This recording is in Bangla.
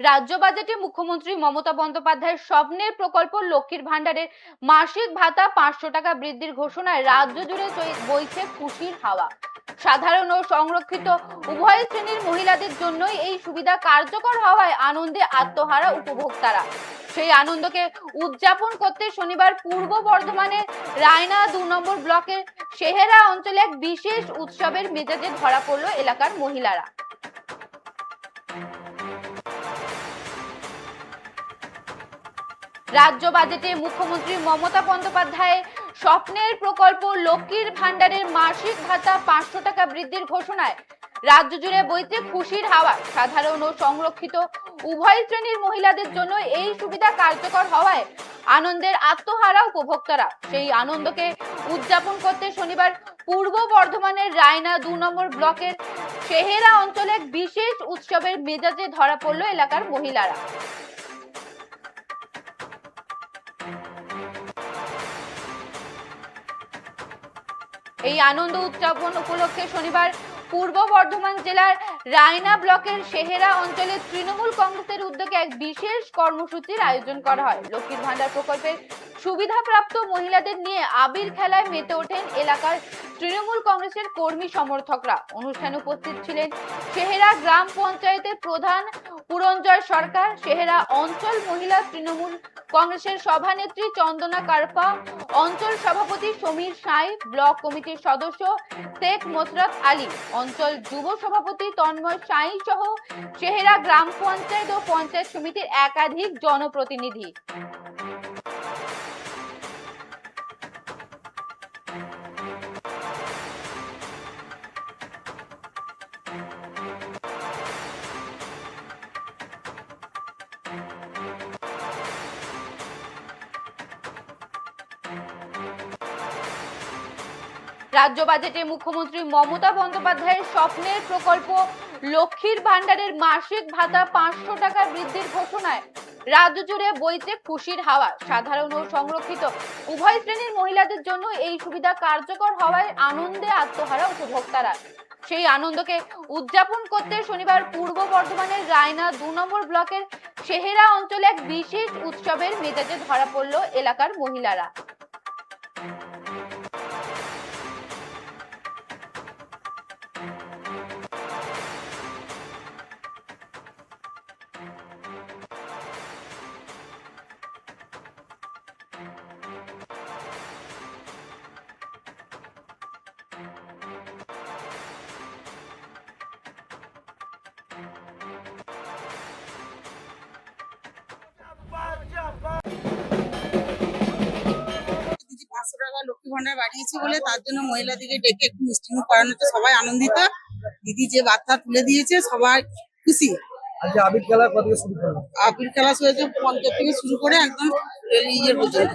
রাজ্য বাজেটে মুখ্যমন্ত্রী মমতা বন্দ্যোপাধ্যায়ের স্বপ্নের প্রকল্প লক্ষ্মীর ভান্ডারের মাসিক ভাতা পাঁচশো টাকা বৃদ্ধির ঘোষণায় রাজ্য জুড়ে বইছে খুশির হাওয়া। সাধারণ ও সংরক্ষিত উভয় শ্রেণির মহিলাদের জন্যই এই সুবিধা কার্যকর হওয়ায় আনন্দে আত্মহারা উপভোক্তারা। সেই আনন্দকে উদযাপন করতে শনিবার পূর্ব বর্ধমানের রায়না দু নম্বর ব্লকের সেহেরা অঞ্চলে এক বিশেষ উৎসবের মেজাজে ধরা পড়ল এলাকার মহিলারা। রাজ্য বাজেটে মুখ্যমন্ত্রী মমতা বন্দ্যোপাধ্যায় স্বপ্নের প্রকল্প লক্ষ্মীর ভান্ডারের মাসিক ভাতা পাঁচশো টাকা বৃদ্ধির ঘোষণায়। রাজ্য জুড়ে বইতে খুশির হাওয়া। সাধারণ ও সংরক্ষিত উভয় শ্রেণির মহিলাদের জন্য এই সুবিধা কার্যকর হওয়ায় আনন্দের আত্মহারা উপভোক্তারা। সেই আনন্দকে উদযাপন করতে শনিবার পূর্ব বর্ধমানের রায়না দু নম্বর ব্লকের সেহেরা অঞ্চলে বিশেষ উৎসবের মেজাজে ধরা পড়ল এলাকার মহিলারা। এই আনন্দ উদযাপন উপলক্ষে শনিবার পূর্ব বর্ধমান জেলার রায়না ব্লকের শেহেরা অঞ্চলে তৃণমূল কংগ্রেসের উদ্যোগে এক বিশেষ কর্মসূচির আয়োজন করা হয়। লক্ষ্মীর ভান্ডার প্রকল্পের সুবিধাপ্রাপ্ত মহিলাদের নিয়ে আবির খেলায় মেতে ওঠেন এলাকার তৃণমূল কংগ্রেসের কর্মী সমর্থকরা। অনুষ্ঠানে উপস্থিত ছিলেন সেহেরা গ্রাম পঞ্চায়েতের প্রধান পুরঞ্জয় সরকার সেহেরা অঞ্চল মহিলা তৃণমূল কংগ্রেসের সভানেত্রী চন্দনা কারপা, অঞ্চল সভাপতি সমীর সাই, ব্লক কমিটির সদস্য শেখ মোসরাত আলী, অঞ্চল যুব সভাপতি তন্ময় সাই সহ সেহেরা গ্রাম পঞ্চায়েত ও পঞ্চায়েত সমিতির একাধিক জনপ্রতিনিধি। রাজ্য বাজেটে মুখ্যমন্ত্রী মমতা বন্দ্যোপাধ্যায়ের স্বপ্নের প্রকল্প, লক্ষ্মীর ভান্ডারের মাসিক ভাতা পাঁচশো টাকা বৃদ্ধির ঘোষণায় রাজ্য জুড়ে বইতে খুশির হাওয়া। সাধারণ ও সংরক্ষিত, উভয় শ্রেণির মহিলাদের জন্য এই সুবিধা কার্যকর হওয়ায় আনন্দে আত্মহারা উপভোক্তারা। সেই আনন্দকে উদযাপন করতে শনিবার পূর্ব বর্ধমানের রায়না দু নম্বর ব্লকের সেহেরা অঞ্চলে এক বিশেষ উৎসবের মেজাজে ধরা পড়ল এলাকার মহিলারা। দিদি ভান্ডার বাড়িয়েছে বলে তার জন্য মহিলাদেরকে ডেকে একটু মিষ্টিমুখ করানোতে সবাই আনন্দিত। দিদি যে বার্তা তুলে দিয়েছে সবাই খুশি। আবির খেলা কত শুরু করল? আপিল খেলা হয়েছে পঞ্চায়েত থেকে শুরু করে একদম ইয়ের ইয়ে পর্যন্ত